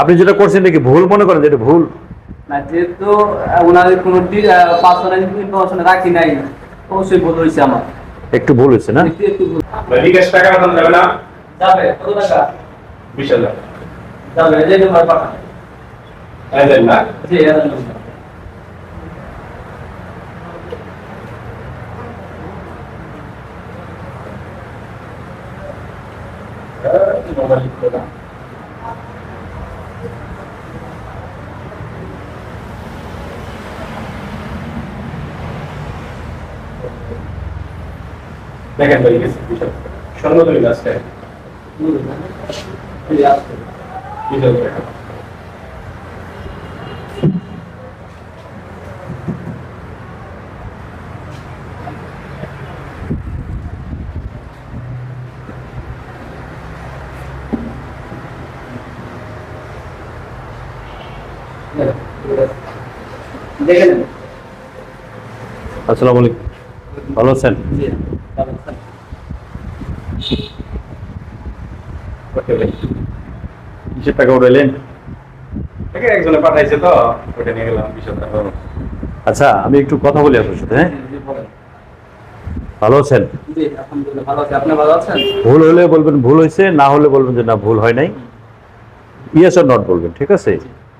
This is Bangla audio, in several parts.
আপনি যেটা করছেন নাকি ভুল মনে করেন যে এটা ভুল? না যেহেতু ওনাদের কোনো পার্সোনাল ইনফরমেশন রাখি নাই অবশ্যই ভুল হয়েছে আমার। একটু ভুল হয়েছে না? একটু একটু ভুল। বিকাশ টাকা মতন যাবে না? যাবে কত টাকা? বিশ হাজার যাবে যে নম্বর পাঠান। না। জি হাজার নম্বর দেখেন ভাই গেছে বিশ হাজার স্বর্ণ দুই লাস্টে জি আসবে বিশ হাজার টাকা দেখে নেন আসসালামু আলাইকুম। ভালো আছেন? জি ভালো আছেন? ওকে ভাই। কিসের টাকা উঠাইলেন? একজনে পাঠাইছে তো ওটা নিয়ে গেলাম বিশ আচ্ছা আমি একটু কথা বলি আপনার সাথে হ্যাঁ। ভালো আছেন? জি আলহামদুলিল্লাহ ভালো আছি। আপনি ভালো আছেন? ভুল হলে বলবেন ভুল হয়েছে না হলে বলবেন যে না ভুল হয় নাই। ইয়েস আর নট বলবেন ঠিক আছে?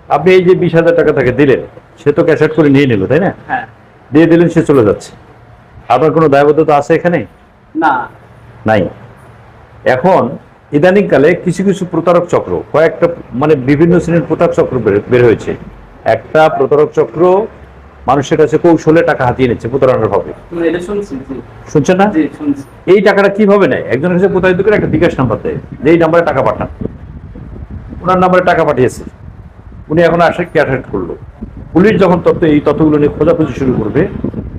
আপনি এই যে বিশ হাজার টাকা তাকে দিলেন সে তো ক্যাশ আউট করে নিয়ে নিল তাই না? হ্যাঁ। দিয়ে দিলেন সে চলে যাচ্ছে। আপনার কোনো দায়বদ্ধতা আছে এখানে? না। নাই। এখন ইদানিংকালে কিছু কিছু প্রতারক চক্র কয়েকটা মানে বিভিন্ন শ্রেণির প্রতারক চক্র বের- হয়েছে। একটা প্রতারক চক্র মানুষের কাছে কৌশলে টাকা হাতিয়ে নিচ্ছে প্রতারণার ভাবে। শুনছেন না? এই টাকাটা কীভাবে নেয়? একজনের কাছে প্রতারিত করে একটা বিকাশ নাম্বার দেয় যে এই নাম্বারে টাকা পাঠান। ওনার নাম্বারে টাকা পাঠিয়েছে। উনি এখন আসে ক্যাটার করল। পুলিশ যখন তথ্য এই তথ্যগুলো নিয়ে খোঁজাখুঁজি শুরু করবে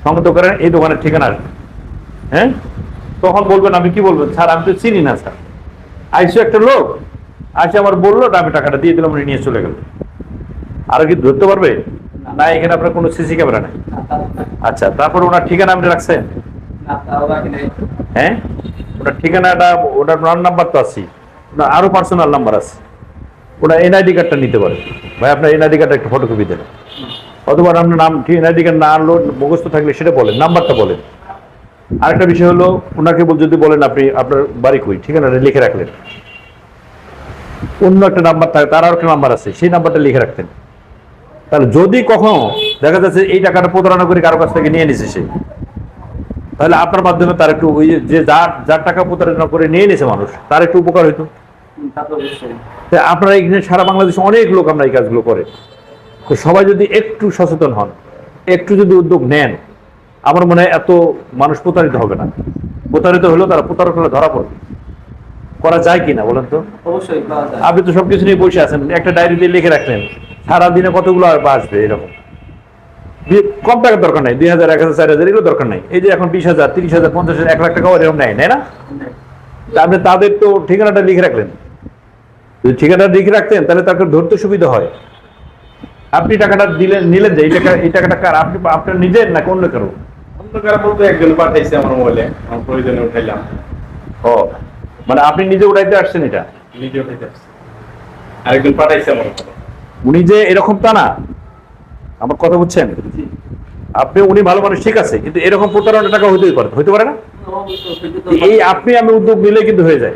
সঙ্গে করেন এই দোকানের ঠিকানা হ্যাঁ? তখন বলবেন আমি কি বলবেন স্যার আমি তো চিনি না স্যার। আইসো একটা লোক আসে আমার বলল আমি টাকাটা দিয়ে দিলাম উনি নিয়ে চলে গেল। আর কি ধরতে পারবে? না। এখানে আপনার কোনো সিসি ক্যামেরা নেই। আচ্ছা তারপর ওনার ঠিকানা আপনি রাখছেন? হ্যাঁ? ওটার ঠিকানাটা ওটার ওনার নাম্বার তো আছে ওনার আরও পার্সোনাল নাম্বার আছে। ওটা এনআইডি কার্ডটা নিতে পারে। ভাই আপনার এনআইডি কার্ডটা একটা ফটোকপি দেন। অথবা আপনার নাম ঠিক এনআইডি কার্ড না আনলো মুখস্থ থাকলে সেটা বলেন নাম্বারটা বলেন। আরেকটা বিষয় হলো ওনাকে বল- যদি বলেন আপনি আপনার বাড়ি কই? ঠিকানাটা লিখে রাখলেন। অন্য একটা নাম্বার থাকে তার আর একটা নাম্বার আছে সেই নাম্বারটা লিখে রাখতেন। তাহলে যদি কখনো দেখা যাচ্ছে এই টাকাটা প্রতারণা করে কারও কাছ থেকে নিয়ে নিছে সে তাহলে আপনার মাধ্যমে তার একটু ওই যে যার যার টাকা প্রতারণা করে নিয়ে নিছে মানুষ তার একটু উপকার হইতো। আপনারা এখানে সারা বাংলাদেশে অনেক লোক আমরা এই কাজগুলো করে। তো সবাই যদি একটু সচেতন হন একটু যদি উদ্যোগ নেন আমার মনে হয় এত মানুষ প্রতারিত হবে না। প্রতারিত হলেও তারা প্রতারক হলে ধরা পড়বে। করা যায় কিনা বলেন তো? অবশ্যই আপনি তো সবকিছু নিয়ে বসে আছেন একটা ডায়েরি দিয়ে লিখে রাখলেন সারাদিনে কতগুলো আর আসবে এরকম? কম টাকার দরকার নাই দুই হাজার এক হাজার চার হাজার এগুলো দরকার নাই। এই যে এখন বিশ হাজার তিরিশ হাজার পঞ্চাশ হাজার এক লাখ টাকাও এরকম নেয় না? আপনি তাদের তো ঠিকানাটা লিখে রাখলেন। যদি ঠিকানাটা লিখে রাখতেন তাহলে তাকে ধরতে সুবিধা হয়। আপনি টাকাটা দিলেন নিলেন যে এই টাকা এই টাকাটা কার? আপনি আপনার নিজের না অন্য কারও? অন্য কারও বলতে একজন পাঠাইছে আমার মোবাইলে আমার প্রয়োজনে উঠাইলাম। ও মানে আপনি নিজে উঠাইতে আসছেন এটা? নিজে উঠাইতে আসছে। আরেকজন পাঠাইছে আমার উনি যে এরকম তা না। আমার কথা বুঝছেন? আপনি উনি ভালো মানুষ ঠিক আছে কিন্তু এরকম প্রতারণা টাকা হইতেই পারে হইতে পারে না? এই আপনি আমি উদ্যোগ নিলে কিন্তু হয়ে যায়।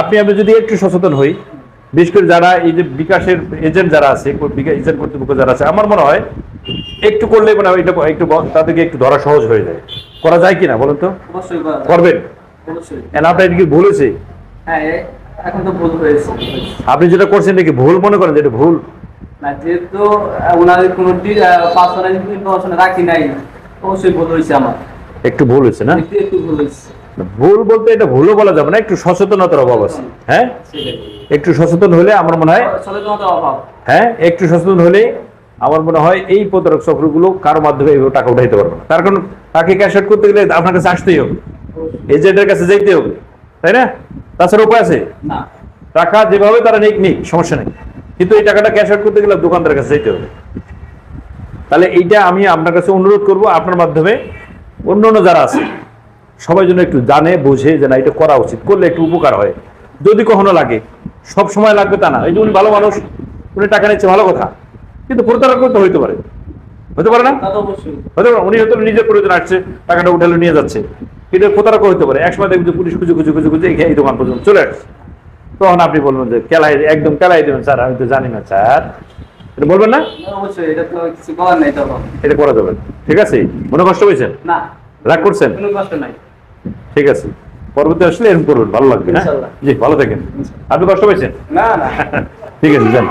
আপনি আমি যদি একটু সচেতন হই বিশেষ করে যারা এই যে বিকাশের এজেন্ট যারা আছে এজেন্ট কর্তৃপক্ষ যারা আছে আমার মনে হয় একটু করলে মানে এটা একটু তাদেরকে একটু ধরা সহজ হয়ে যায়। করা যায় কিনা বলুন তো। করবেন? আপনার এটা কি ভুল হয়েছে? হ্যাঁ আপনি যেটা করছেন নাকি ভুল মনে করেন যে এটা ভুল? যেহেতু ওনাদের কোনো পার্সোনাল ইনফরমেশন রাখি নাই অবশ্যই ভুল হয়েছে আমার। একটু ভুল হয়েছে না? একটু ভুল হয়েছে। ভুল বলতে এটা ভুলও বলা যাবে না একটু সচেতনতার অভাব আছে। হ্যাঁ? একটু সচেতন হলে আমার মনে হয় হ্যাঁ একটু সচেতন হলে আমার মনে হয় এই প্রতারক চক্রগুলো কারও মাধ্যমে এইভাবে টাকা উঠাইতে পারবে না। তার কারণ তাকে ক্যাশ আউট করতে গেলে আপনার কাছে আসতেই হবে। এজেন্টের কাছে যেতে হবে। তাই না? তাছাড়া উপায় আছে? টাকা যেভাবে তারা নিক নিক সমস্যা নেই। কিন্তু এই টাকাটা ক্যাশ আউট করতে গেলে দোকানদারের কাছে যেতে হবে। তাহলে এইটা আমি আপনার কাছে অনুরোধ করব আপনার মাধ্যমে অন্য অন্য যারা আছে সবাই যেন একটু জানে বুঝে যে না এটা করা উচিত। করলে একটু উপকার হয়। যদি কখনো লাগে সব সময় লাগবে তা না। এই যে উনি ভালো মানুষ উনি টাকা নিচ্ছে ভালো কথা। কিন্তু প্রতারক তো হইতে পারে। হতে পারে না? হতে পারে উনি হয়তো নিজের প্রয়োজন আসছে টাকাটা উঠালে নিয়ে যাচ্ছে। কিন্তু প্রতারক হতে পারে। একসময় দেখবেন যে পুলিশ খুঁজে খুঁজে খুঁজে খুঁজে এই- দোকান পর্যন্ত চলে আসছে। তখন আপনি বলবেন যে কেলাই একদম কেলাই দেবেন স্যার। আমি তো জানি না স্যার। এটা বলবেন না? এটা এটা করা যাবে ঠিক আছে? মনে কষ্ট হয়েছেন না। রাগ করছেন? কোনো কষ্ট নাই। ঠিক আছে। পরবর্তী আসলে এরকম করবেন ভালো লাগবে হ্যাঁ? জি ভালো থাকেন। আপনি কষ্ট পাইছেন? না না। ঠিক আছে যান।